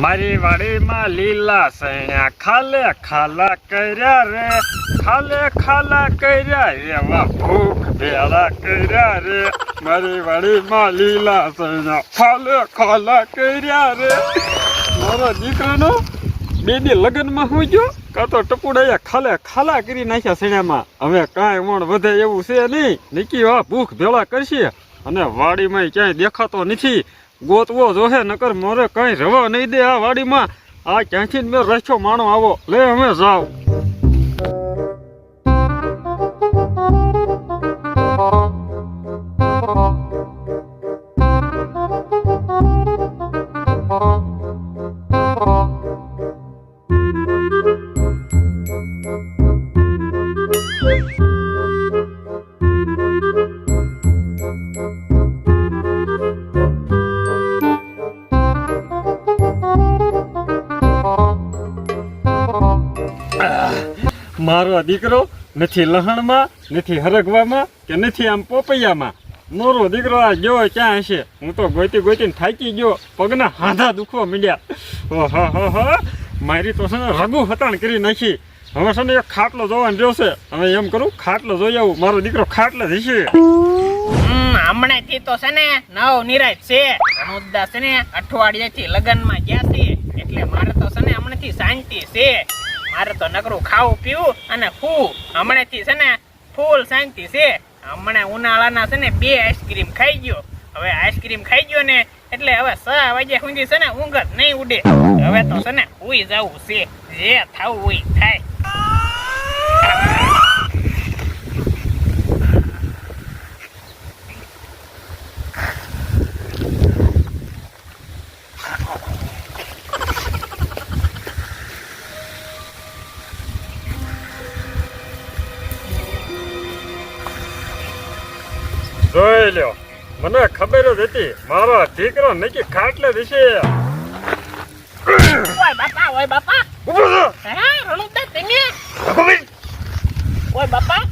મારી વાડીમાં લીલા સૈયા ખાલે ખાલા કર્યા રે, ખાલે ખાલા કર્યા એવા ભૂખ ભેળા કર્યા રે. મારી વાડીમાં લીલા સૈયા ખાલે ખાલા કર્યા રે. મારો દીકરાનો બેની લગ્નમાં હું ગયો, કાં તો ટપુડાયા ખાલે ખાલા કરી નાખ્યા સૈયામાં. હવે કાંઈ મણ વધે એવું છે નહીં. નિકી વા ભૂખ ભેળા કરશે. અને વાડીમાં ક્યાંય દેખાતો નથી. ગોતવો જોહે, નકર મોરે કઈ રવા નહીં દે આ વાડીમાં. આ ક્યાંથી મેં રસ્યો માણો આવો? લે, અમે જાવ. મારો દીકરો નથી લહણમાં નથી હરગવામાં કે નથી આમ પોપૈયામાં. મોરો દીકરો આ ગયો ક્યાં હશે? હું તો ગોતી ગોતીને થાકી ગયો. પગના હાંધા દુખવા મીડ્યા. ઓહો મારી તો છે રગુ હતાણ કરી નાખી. હવે છે ને એક ખાટલો જોવાનું જોશે હવે એમ કરું ખાટલો જોઈ આવું. મારો દીકરો ખાટલે જશે. હમ, હમણાંથી તો છે ને નવ નિરાજ છે. રણુદા છે ને અઠવાડિયાથી લગ્નમાં ગયા છે. એટલે મારે તો છે ને હમણાંથી શાંતિ છે. મારે તો નકરું ખાવું પીવું અને ફૂ. હમણાંથી છે ને ફૂલ શાંતિ છે. હમણાં ઉનાળાના છે ને બે આઈસ્ક્રીમ ખાઈ ગયો. હવે આઈસ્ક્રીમ ખાઈ ગયો ને એટલે હવે છ વાગ્યા સુધી છે ને ઊંઘ જ નહીં ઉડે. હવે તો છે ને ઉઈ જવું છે. જે થવું હોય થાય. જોઈ લ્યો. મને ખબર જ હતી મારો દીકરો નક્કી ખાટલે દેશે ઓય બાપા ઓય બાપા. ઊભો થો હે રણુદા તમે? ઓય બાપા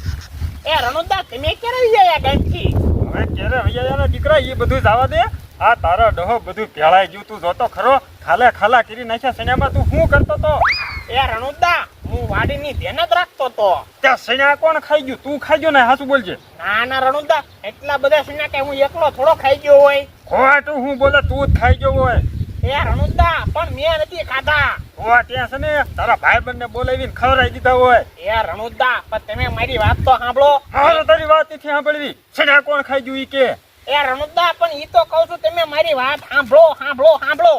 એ રણુદા તમે ક્યારે ગામથી? હવે ક્યારે વૈયાના દીકરા એ બધું જવા દે. આ તારો ડહો બધું ભેળાઈ ગયું તું જોતો ખરો. ખાલે ખાલા કરી નાખ્યા સિનેમા તું શું કરતો તો? એ રણુદા હું વાડીની ધ્યાન જ રાખતો તો. ત્યાં કોણ ખાઈ ગયું? તું ખાઈ ગયો ને હાસુ બોલજે. ના ના રણુદા એટલા બધા સિના કે હું એકલો થોડો ખાઈ ગયો હોય? ખોટું હું બોલે તું જ ખાઈ ગયો હોય. એ રણુદા પણ મેં નથી ખાધા. ઓ ત્યાં છે ને તારા ભાઈબંધને બોલાવીને ખવડાવી દીધા હોય. એ રણુદા પણ તમે મારી વાત તો સાંભળો. તારી વાત નથી સાંભળવી. સૈન્યા કોણ ખાઈ ગયું ઈ કે? એ રણુદા પણ ઈ તો કહું છું તમે મારી વાત સાંભળો સાંભળો સાંભળો.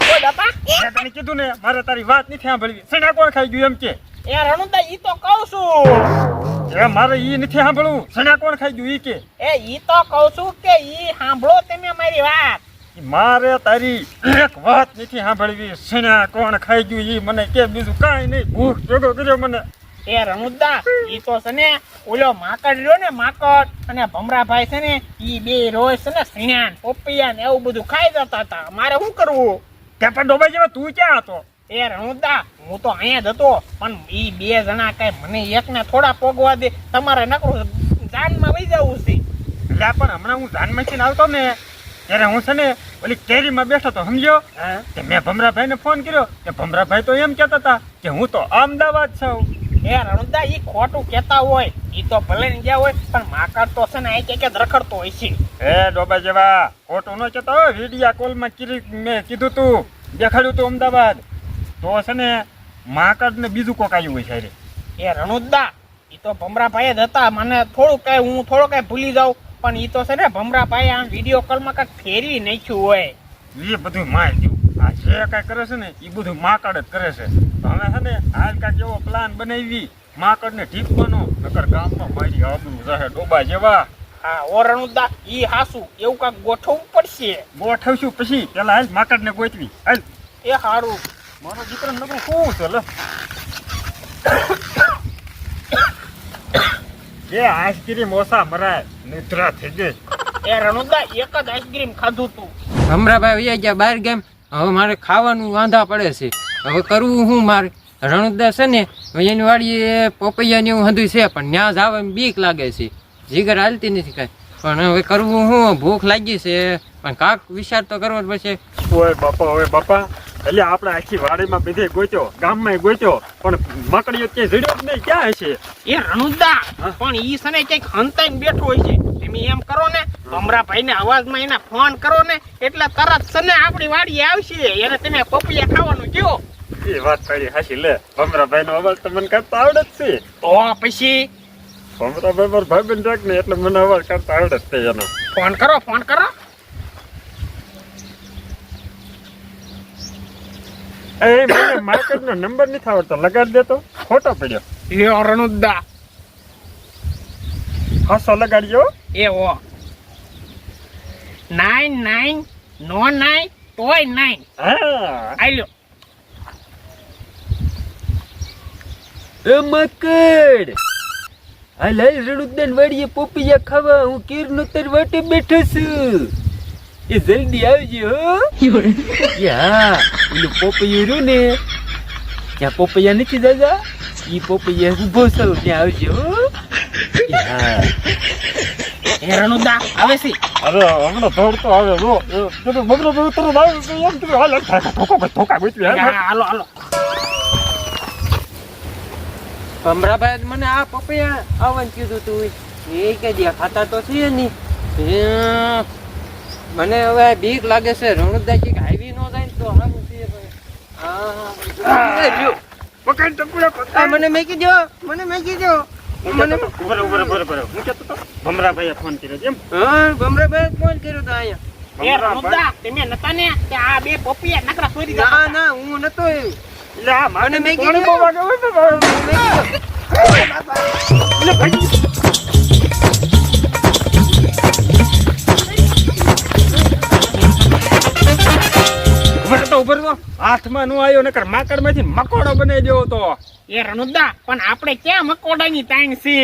ઓય બાપા. મેં તને કીધું ને મારે તારી વાત નથી સાંભળવી. સૈન્યા કોણ ખાઈ ગયું એમ કે? એ રણુદા ઈ તો કહું છું. એ મારે ઈ નથી સાંભળવું. સૈન્યા કોણ ખાઈ ગયું ઈ કે? એ ઈ તો કહું છું કે ઈ સાંભળો તમે મારી વાત. મારે તારી એક વાત નથી સાંભળવી. સણા કોણ ખાઈ ગયું ઈ મને કે બીજું કાંઈ નહીં. ભૂખ ભેગો કર્યો મને. એ રણુદા ઈ તો છે ને ઓલો માકડ રહ્યો ને માકડ અને ભમરાભાઈ છે ને ઈ બે રોજ છે ને સીણા પોપિયા ને એવું બધું ખાઈ જતા હતા. મારે શું કરવું? ત્યાં પણ ડોબાઈ જેવા તું ક્યાં હતો? એ રણુદા હું તો અહીંયા જ હતો. પણ એ બે જણા કઈ મને એકને થોડા પોગવા દે. તમારે નકરું જાનમાં વહી જવું છે. એટલે પણ હમણાં હું જાનમાંથી આવતો ને ત્યારે હું છે ને ઓલી કેરીમાં બેઠો તો સમજ્યો? કે મેં ભમરાભાઈને ફોન કર્યો. કે ભમરાભાઈ તો એમ કહેતા હતા કે હું તો અમદાવાદ છું. એ રણુદા ઈ ખોટું કહેતા હોય. ઈ તો ભલે ને ગયા હોય પણ માકડ તો છે ને આ કે રખડતો હોય છે. એ ડોબા જેવા ખોટું ન કહેતો હોય વિડિયા કોલમાં કીરી મેં કીધું તું દેખાડ્યું તું અમદાવાદ. તો છે ને માકડ ને બીજું કોક આવ્યું હોય છે રે. એ રણુદા એ તો ભમરાભાઈ જ હતા. મને થોડું કઈ હું થોડો કઈ ભૂલી જાઉં પણ એ તો છે ને ભમરાભાઈ આમ વીડિયો કોલમાં કંઈક ફેરવી નાખ્યું હોય. એ બધું ગયું આ જે કાંઈ કરે છે ને એ બધું માકડ જ કરે છે. તો હવે છે ને હાલ કાંઈક એવો પ્લાન બનાવી માકડને ઠીકવાનો નકર ગામમાં મારી આબરૂ રહે ડોબા જેવા. હા ઓ રણુદા ઈ હાસું એવું કાંઈક ગોઠવવું પડશે. ગોઠવશું પછી પેલા હાલ માકડને ગોઠવી હાલ. એ સારું મારો દીકરો નકરું શું છે લે. એ આઈસ્ક્રીમ ઓછા મરાય નિદ્રા થઈ ગઈ. એ રણુદા એક જ આઈસ્ક્રીમ ખાધું તું. હમણાં વૈયા ગયા બહાર ગેમ હવે મારે ખાવાનું વાંધા પડે છે. હવે કરવું શું મારે? રણુદા છે ને એની વાડીએ પપૈયાની એવું હંધું છે, પણ ત્યાં જ આવે બીક લાગે છે. જીગર હાલતી નથી કાંઈ. પણ હવે કરવું શું ભૂખ લાગી છે. પણ કાંક વિચાર તો કરવો જ પડશે. ઓય બાપા ઓય બાપા. એટલે આપણે આખી વાડીમાં બધે ગોત્યો ગામમાં ગોત્યો પણ મકડીઓ ક્યાંય જડ્યો જ નહીં ક્યાં હશે? એ રણુદા પણ ઈ સને કંઈક હંતાઈને બેઠો હોય છે. તમે એમ કરો ને ભમરાભાઈ ને અવાજમાં એના ફોન કરો ને એટલે તરત સને આપણી વાડી આવશે. એને તમે પપૈયા ખાવાનું કયો. એ વાત તારી હાચી લે. ભમરાભાઈ નો અવાજ તો મને કરતા આવડે જ છે. તો પછી? ભમરાભાઈ પર ભાઈ બન રાખ ને એટલે મને અવાજ કરતા આવડે જ છે એનો. ફોન કરો ફોન કરો. એ મને માર્કેટ નો નંબર નથી આવડતો. લગાડી દેતો. ખોટો પડ્યો. એ રણુદા હાસો લગાડ્યો? એ ઓ નાઇન નાઇન નો નાઇન તોય નાઇન હા. આલ્યો એ મકડ આ લાલ રણુદાન વાડીએ પોપૈયા ખાવા. હું કીરનો તર વાટે બેઠો છું. એ જલ્દી આવજે હો યા પેલું પોપૈયું રહ્યું ને ત્યાં પોપૈયા નથી દાદા ઈ પોપૈયા ઊભો છો ત્યાં આવજે હો હા એ રણુદા આવે છે અરે હમણાં દોડતો આવે રો પેલું ભમરાભાઈ તરત આવે તો એમ કીધું હાલ હાલ, ધોકો ભાઈ ધોકા ગોતવી હાલ, હાલ. હા, હાલો હાલો ભમરાભાઈ મને આ પપૈયા આવવાનું કીધું તું એ કે દે ખાતા તો છે નહીં એ, મને હવે બીક લાગે છે. રણુદાજી કે હાઈવી નો જાય ને તો હા જો, પકડ તો પૂરા પકડ. મને મેકી દો મને મેકી દો હું મને ઉપર ઉપર ઉપર ઉભરે. હું કેતો તો, ભમરાભાઈએ ફોન કર્યો જેમ એમ? હા ભમરાભાઈ ફોન કર્યો તો અહીંયા. એ રણુદા તમે નતા ને? કે આ બે પપિયા નકરા સોરી ના ના હું નતો. એટલે આ મને દો. મેકી દો. ઉભરે તો હાથમાં નો આવ્યો, નકર માકડમાંથી મકોડો બનાવી દેવો તો. એ રણુદા, પણ આપણે ક્યાં મકોડાની તાણ છે